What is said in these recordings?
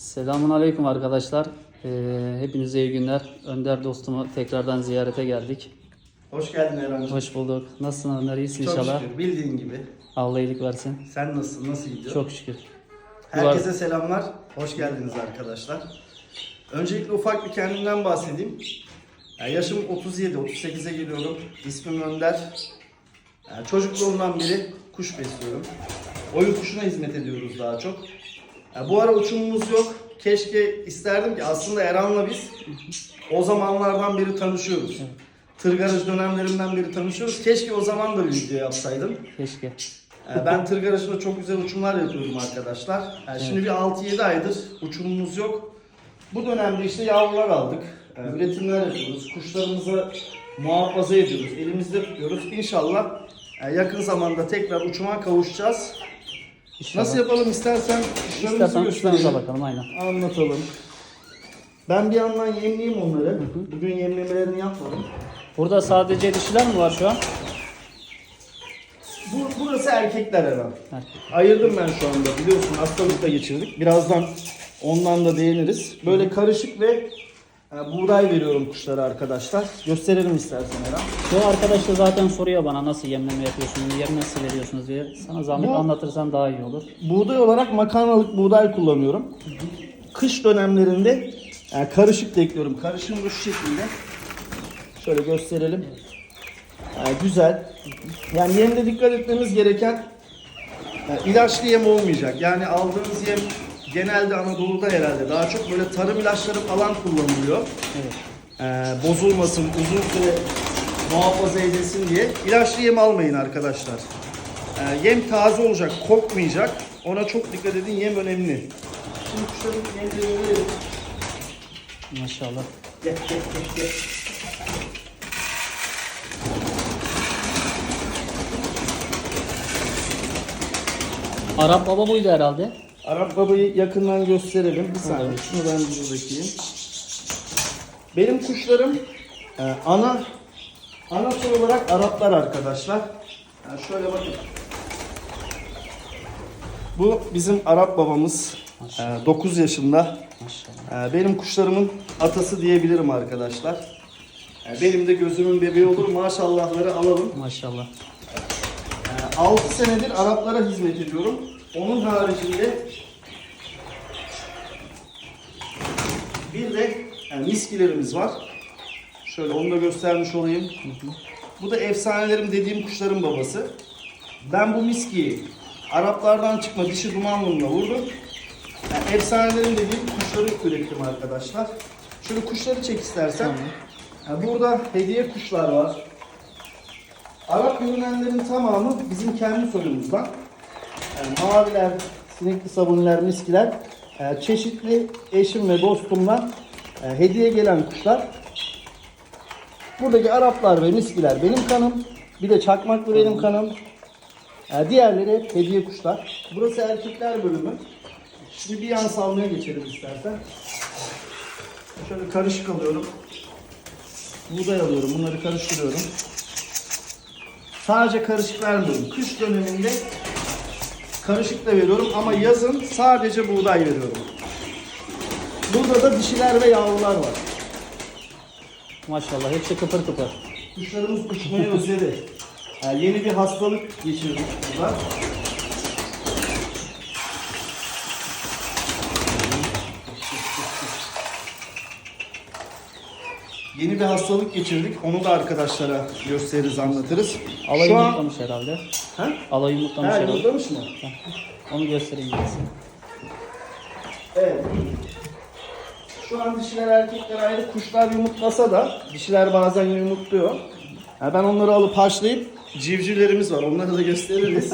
Selamun Aleyküm arkadaşlar. Ee, hepinize iyi günler. Önder dostumu tekrardan ziyarete geldik. Hoş geldin Erhan'cığım. Hoş bulduk. Nasılsın Önder? İyisin Çok inşallah. şükür bildiğin gibi. Allah iyilik versin. Sen nasılsın? Nasıl gidiyor? Çok şükür. Herkese selamlar. Hoş geldiniz arkadaşlar. Öncelikle ufak bir kendimden bahsedeyim. Yani yaşım 37, 38'e geliyorum. İsmim Önder. Yani çocukluğumdan beri kuş besliyorum. Oyun kuşuna hizmet ediyoruz daha çok. Yani bu ara uçumumuz yok. Keşke isterdim ki aslında Erhan'la biz o zamanlardan beri tanışıyoruz. Tırgaraj dönemlerimden beri tanışıyoruz. Keşke o zaman da bir video yapsaydım. Keşke. Ee, Ben tır garajında çok güzel uçumlar yapıyorum arkadaşlar. Yani Şimdi bir 6-7 aydır uçumumuz yok. Bu dönemde işte yavrular aldık. Ee, Üretimler yapıyoruz. Kuşlarımızı muhafaza ediyoruz. Elimizde tutuyoruz. İnşallah e, yakın zamanda tekrar uçuma kavuşacağız. İnşallah. Nasıl yapalım istersen kuşlarımızı gösterelim. bakalım aynen. Anlatalım. Ben bir yandan yemleyeyim onları. Bugün yemlemelerini yapmadım. Burada sadece dişiler mi var şu an? Bu, burası erkekler herhalde. Erkek. Ayırdım ben şu anda biliyorsun hastalık da geçirdik. Birazdan ondan da değiniriz. Böyle karışık ve buğday veriyorum kuşlara arkadaşlar. Gösterelim istersen Eren. Şu arkadaş da zaten soruyor bana nasıl yemleme yapıyorsunuz, yem nasıl veriyorsunuz diye. Sana zahmet Bu- anlatırsan daha iyi olur. Buğday olarak makarnalık buğday kullanıyorum. Kış dönemlerinde yani karışık da ekliyorum. Karışım bu şu şekilde. Şöyle gösterelim. Yani güzel. Yani yemde dikkat etmemiz gereken yani ilaçlı yem olmayacak. Yani aldığınız yem genelde Anadolu'da herhalde daha çok böyle tarım ilaçları falan kullanılıyor. Evet. Ee, bozulmasın, uzun süre muhafaza edilsin diye. İlaçlı yem almayın arkadaşlar. Ee, yem taze olacak, kokmayacak. Ona çok dikkat edin, yem önemli. Şimdi kuşların yemlerini verelim. Maşallah. Gel, gel, gel, gel. Arap baba buydu herhalde. Arap babayı yakından gösterelim. Bir saniye, şunu ben bir bakayım. Benim kuşlarım e, ana ana soy olarak Araplar arkadaşlar. Yani şöyle bakın. Bu bizim Arap babamız. E, 9 yaşında. E, benim kuşlarımın atası diyebilirim arkadaşlar. E, benim de gözümün bebeği olur. Maşallahları alalım. Maşallah. 6 senedir Araplara hizmet ediyorum. Onun haricinde bir de yani miskilerimiz var. Şöyle onu da göstermiş olayım. Bu da efsanelerim dediğim kuşların babası. Ben bu miskiyi Araplardan çıkma dişi dumanlımla vurdum. Yani efsanelerim dediğim kuşları ürettim arkadaşlar. Şöyle kuşları çek istersen. Yani burada hediye kuşlar var. Arap görünenlerin tamamı bizim kendi soyumuzdan. Yani maviler, sinekli sabunlar, miskiler e, çeşitli eşim ve dostumdan e, hediye gelen kuşlar. Buradaki Araplar ve miskiler benim kanım. Bir de çakmaklı benim kanım. E, diğerleri hep hediye kuşlar. Burası erkekler bölümü. Şimdi bir yan salmaya geçelim istersen. Şöyle karışık alıyorum. Buğday alıyorum. Bunları karıştırıyorum. Sadece karışık vermiyorum. Kış döneminde karışık da veriyorum ama yazın sadece buğday veriyorum. Burada da dişiler ve yavrular var. Maşallah. Hepsi kıpır kıpır. Kuşlarımız uçmayı özledi. Yani yeni bir hastalık geçirdik burada. Yeni bir hastalık geçirdik. Onu da arkadaşlara gösteririz, anlatırız. Alayı Şu an... herhalde. Ha? Alayı yumurtlamış Ha, herhalde. yumurtlamış mı? Onu göstereyim biraz. Evet. Şu an dişiler erkekler ayrı kuşlar yumurtlasa da dişiler bazen yumurtluyor. Yani ben onları alıp haşlayıp civcivlerimiz var onları da gösteririz.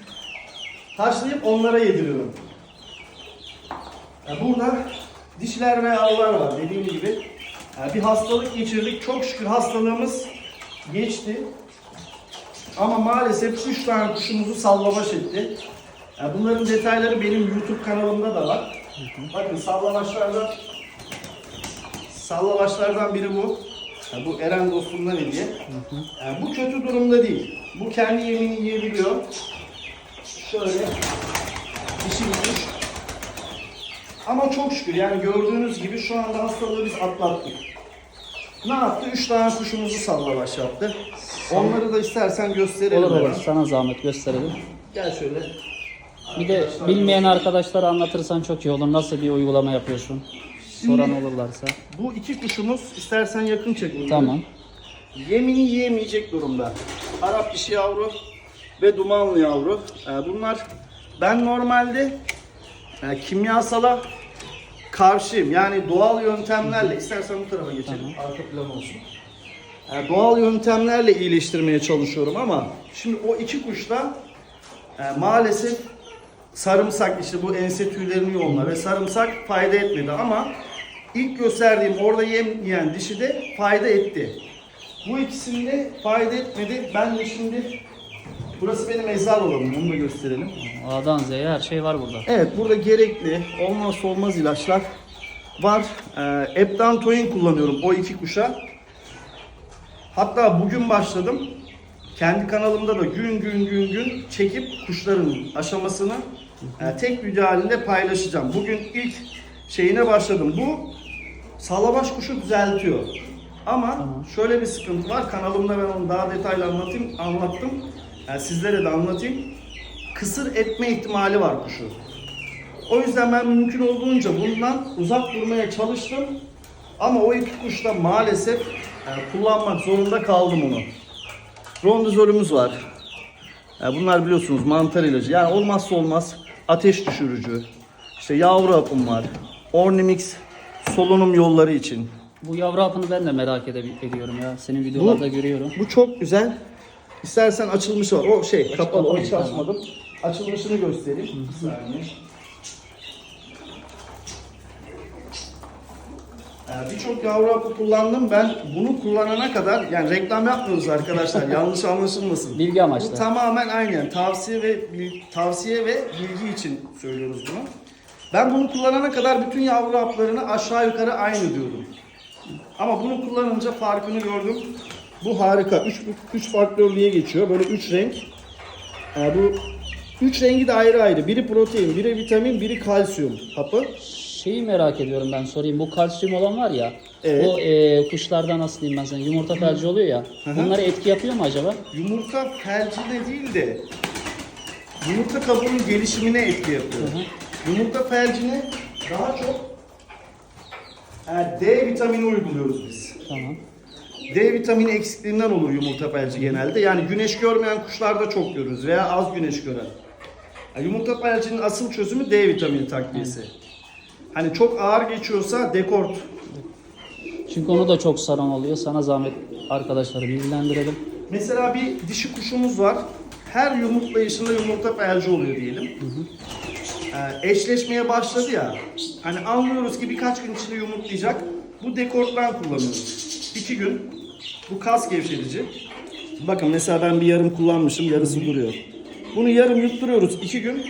haşlayıp onlara yediriyorum. Yani burada dişiler ve yavrular var dediğim gibi. Yani bir hastalık geçirdik. Çok şükür hastalığımız geçti. Ama maalesef 3 tane kuşumuzu sallamaş etti. Yani bunların detayları benim YouTube kanalımda da var. Bakın sallamaçlardan sallamaçlardan biri bu. Yani bu Eren dostumdan hediye. Yani bu kötü durumda değil. Bu kendi yemini yiyebiliyor. Şöyle dişi kuş. Ama çok şükür yani gördüğünüz gibi şu anda hastalığı biz atlattık. Ne yaptı? Üç tane kuşumuzu sallavaş yaptı. Onları da istersen gösterelim. Olur olur. hemen. Sana zahmet gösterelim. Gel şöyle. Bir de bilmeyen arkadaşlara anlatırsan çok iyi olur. Nasıl bir uygulama yapıyorsun? Soran olurlarsa. Bu iki kuşumuz istersen yakın çek bunları. Tamam. Yemini yiyemeyecek durumda. Arap dişi yavru ve dumanlı yavru. Ee, bunlar ben normalde e, kimyasala karşıyım. Yani doğal yöntemlerle istersen bu tarafa geçelim. Arka plan olsun. Ee, doğal yöntemlerle iyileştirmeye çalışıyorum ama şimdi o iki kuşta e, maalesef sarımsak işte bu ense tüylerini yoğunla ve sarımsak fayda etmedi ama ilk gösterdiğim orada yem yiyen dişi de fayda etti. Bu ikisinde fayda etmedi. Ben de şimdi burası benim eczar olalım. Onu da gösterelim. A'dan Z'ye her şey var burada. Evet burada gerekli olmazsa olmaz ilaçlar var. Ee, Eptantoin kullanıyorum o iki kuşa. Hatta bugün başladım. Kendi kanalımda da gün gün gün gün çekip kuşların aşamasını e, tek video halinde paylaşacağım. Bugün ilk şeyine başladım. Bu salabaş kuşu düzeltiyor. Ama şöyle bir sıkıntı var. Kanalımda ben onu daha detaylı anlatayım, anlattım. Yani sizlere de anlatayım. Kısır etme ihtimali var kuşu. O yüzden ben mümkün olduğunca bundan uzak durmaya çalıştım. Ama o iki kuşta maalesef e, kullanmak zorunda kaldım onu. Rondizolümüz var. E, bunlar biliyorsunuz mantar ilacı. Yani olmazsa olmaz ateş düşürücü. İşte yavru hapım var. Ornimix solunum yolları için. Bu yavru hapını ben de merak ede- ediyorum ya. Senin videolarda görüyorum. Bu çok güzel. İstersen açılmış var. O şey kapalı. O hiç açmadım. Açılmışını göstereyim. Bir saniye. Ee, Birçok yavru hapı kullandım. Ben bunu kullanana kadar yani reklam yapmıyoruz arkadaşlar. yanlış anlaşılmasın. Bilgi amaçlı. Bu tamamen aynen tavsiye ve tavsiye ve bilgi için söylüyoruz bunu. Ben bunu kullanana kadar bütün yavru haplarını aşağı yukarı aynı diyordum. Ama bunu kullanınca farkını gördüm. Bu harika. 3 3 faktörlüğe geçiyor. Böyle 3 renk. Ee, bu 3 rengi de ayrı ayrı. Biri protein, biri vitamin, biri kalsiyum hapı. Şeyi merak ediyorum ben sorayım. Bu kalsiyum olan var ya. Evet. O e, kuşlardan nasıl diyeyim ben sana yumurta felci oluyor ya. hı. Bunlara etki yapıyor mu acaba? Yumurta felcine değil de yumurta kabuğunun gelişimine etki yapıyor. Yumurta felcine daha çok e, D vitamini uyguluyoruz biz. Tamam. D vitamini eksikliğinden olur yumurta felci genelde. Yani güneş görmeyen kuşlarda çok görürüz veya az güneş gören. Yani yumurta felcinin asıl çözümü D vitamini takviyesi. Hani çok ağır geçiyorsa dekort. Çünkü onu da çok saran oluyor. Sana zahmet arkadaşları bilgilendirelim. Mesela bir dişi kuşumuz var. Her yumurtlayışında yumurta felci oluyor diyelim. Ee, eşleşmeye başladı ya. Hani anlıyoruz ki birkaç gün içinde yumurtlayacak. Bu dekorttan kullanıyoruz. İki gün. Bu kas gevşetici. Bakın mesela ben bir yarım kullanmışım. Yarısı duruyor. Bunu yarım yutturuyoruz. iki gün.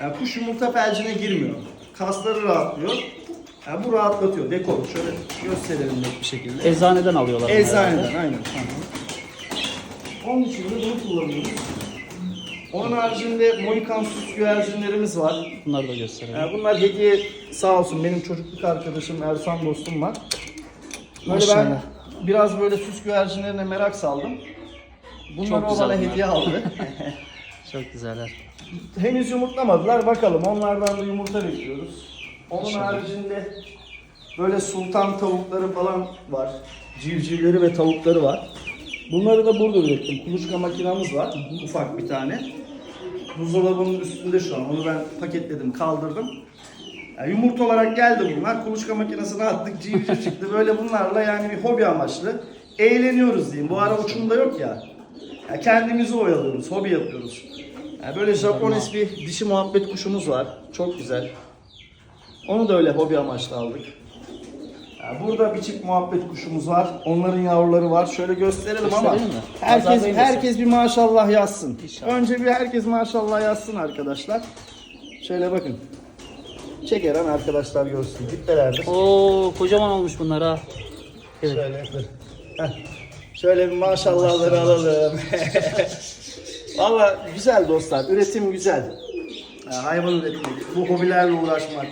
Yani kuş yumurta felcine girmiyor. Kasları rahatlıyor. Yani bu rahatlatıyor. Dekor. Şöyle gösterelim net bir şekilde. Eczaneden alıyorlar. Eczaneden herhalde. aynen. Onun için de bunu kullanıyoruz. Onun haricinde Mohikan süs güvercinlerimiz var. Bunları da gösterelim. Ee, bunlar hediye sağ olsun benim çocukluk arkadaşım Ersan dostum var. Böyle Maşallah. ben biraz böyle süs güvercinlerine merak saldım. Bunları Çok o güzel bana bunlar. hediye aldı. Çok güzeller. Henüz yumurtlamadılar bakalım onlardan da yumurta bekliyoruz. Onun haricinde böyle sultan tavukları falan var. Civcivleri ve tavukları var. Bunları da burada ürettim. Kuluçka makinamız var. Ufak bir tane. Buzdolabının üstünde şu an. Onu ben paketledim, kaldırdım. Yani yumurta olarak geldi bunlar. Kuluçka makinesine attık, civciv çıktı. Böyle bunlarla yani bir hobi amaçlı. Eğleniyoruz diyeyim. Bu ara uçum da yok ya. Ya kendimizi oyalıyoruz, hobi yapıyoruz. Yani böyle Japones bir dişi muhabbet kuşumuz var. Çok güzel. Onu da öyle hobi amaçlı aldık. Yani burada bir çift muhabbet kuşumuz var. Onların yavruları var. Şöyle gösterelim ama Gösterelim mi? herkes Pazardayım herkes bir maşallah yazsın. İnşallah. Önce bir herkes maşallah yazsın arkadaşlar. Şöyle bakın. Çekeren arkadaşlar görsün. Diptelerdir. Oo kocaman olmuş bunlar ha. Evet. Şöyle dur. Heh. Şöyle bir maşallahları alalım. Valla güzel dostlar. Üretim güzel. Ya hayvan üretmek, bu hobilerle uğraşmak.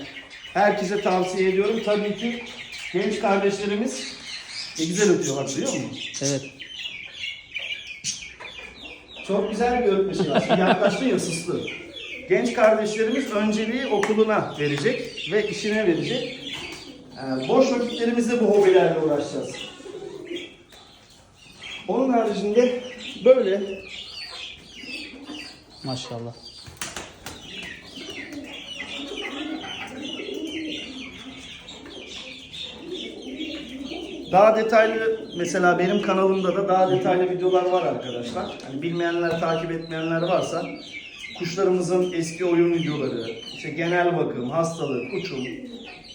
Herkese tavsiye ediyorum. Tabii ki genç kardeşlerimiz ne güzel ötüyorlar biliyor musun? Evet. Çok güzel bir ötmesi var. Şimdi yaklaştın ya sıslı. Genç kardeşlerimiz önceliği okuluna verecek ve işine verecek. Ee, boş vakitlerimizde bu hobilerle uğraşacağız. Onun haricinde böyle Maşallah. Daha detaylı mesela benim kanalımda da daha detaylı videolar var arkadaşlar. Hani bilmeyenler, takip etmeyenler varsa kuşlarımızın eski oyun videoları, işte genel bakım, hastalık, uçum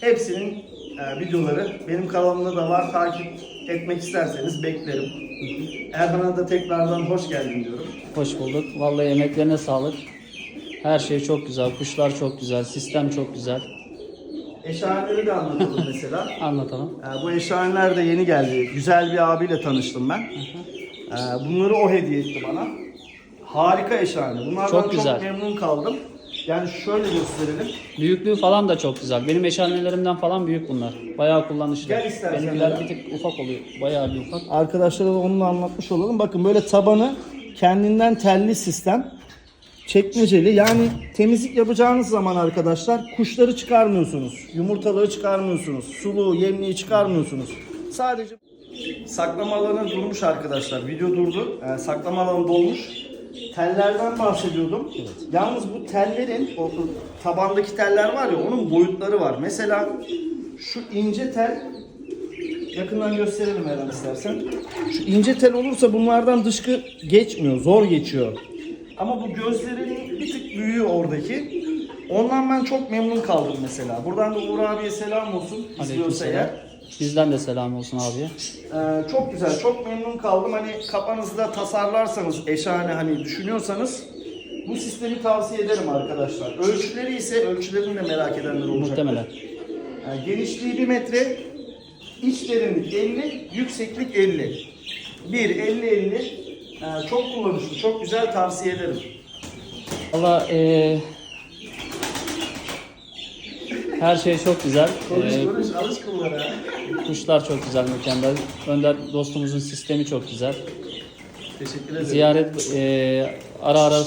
hepsinin e, videoları benim kanalımda da var. Takip etmek isterseniz beklerim. Erhan'a da tekrardan hoş geldin diyorum. Hoş bulduk. Vallahi emeklerine sağlık. Her şey çok güzel. Kuşlar çok güzel. Sistem çok güzel. Eşhaneleri de anlatalım mesela. Anlatalım. Ee, bu eşhaneler de yeni geldi. Güzel bir abiyle tanıştım ben. Ee, bunları o hediye etti bana. Harika eşhane. Bunlardan Çok çok, güzel. memnun kaldım. Yani şöyle gösterelim. Büyüklüğü falan da çok güzel. Benim eşhanelerimden falan büyük bunlar. Bayağı kullanışlı. Gel istersen Benimkiler bir tık ufak oluyor. Bayağı bir ufak. Arkadaşlara da onunla anlatmış olalım. Bakın böyle tabanı kendinden telli sistem. Çekmeceli. Yani temizlik yapacağınız zaman arkadaşlar kuşları çıkarmıyorsunuz. Yumurtaları çıkarmıyorsunuz. Suluğu, yemliği çıkarmıyorsunuz. Sadece saklama alanı durmuş arkadaşlar. Video durdu. Ee, saklama alanı dolmuş. Tellerden bahsediyordum. Yalnız bu tellerin, o tabandaki teller var ya onun boyutları var. Mesela şu ince tel Yakından gösterelim Eren istersen. Şu ince tel olursa bunlardan dışkı geçmiyor, zor geçiyor. Ama bu gözlerinin bir tık büyüğü oradaki. Ondan ben çok memnun kaldım mesela. Buradan da Uğur abiye selam olsun. izliyorsa eğer. Bizden de selam olsun abiye. Ee, çok güzel, çok memnun kaldım. Hani kafanızda tasarlarsanız, eşhane hani düşünüyorsanız bu sistemi tavsiye ederim arkadaşlar. Ölçüleri ise, ölçülerini de merak edenler olacak. Muhtemelen. Yani genişliği 1 metre, iç derinlik 50, yükseklik 50. 1, 50, 50. Ee, çok kullanışlı, çok güzel tavsiye ederim. Valla eee, her şey çok güzel. Konuş Eee, konuş, alış kullara. kuşlar çok güzel, mükemmel. Önder dostumuzun sistemi çok güzel. Teşekkür ederim. Ziyaret eee, ara ara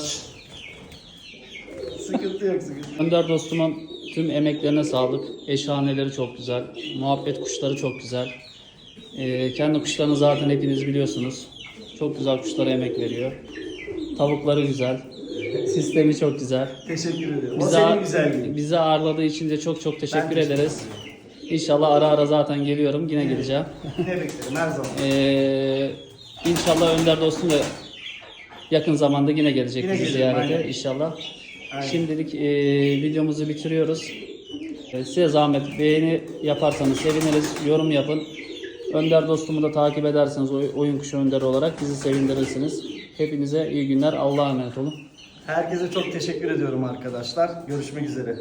Sıkıntı yok, sıkıntı. Önder dostumun tüm emeklerine sağlık. Eşhaneleri çok güzel. Muhabbet kuşları çok güzel. Eee, kendi kuşlarını zaten hepiniz biliyorsunuz. Çok güzel kuşlara emek veriyor. Tavukları güzel. Sistemi çok güzel. Teşekkür ederim. O Bizi, senin ağır- güzelliğin. bizi ağırladığı için de çok çok teşekkür teşekkür ederiz. İnşallah ara ara zaten geliyorum. Yine geleceğim. Ne beklerim her zaman. Ee, inşallah Önder dostum da yakın zamanda yine gelecek Yine bizi gelirim, ziyarete aynen. inşallah. Aynen. Şimdilik e, videomuzu bitiriyoruz. E, size zahmet beğeni yaparsanız seviniriz. Yorum yapın. Önder dostumu da takip ederseniz oy- oyun kuşu önderi olarak bizi sevindirirsiniz. Hepinize iyi günler. Allah'a emanet olun. Herkese çok teşekkür ediyorum arkadaşlar. Görüşmek üzere.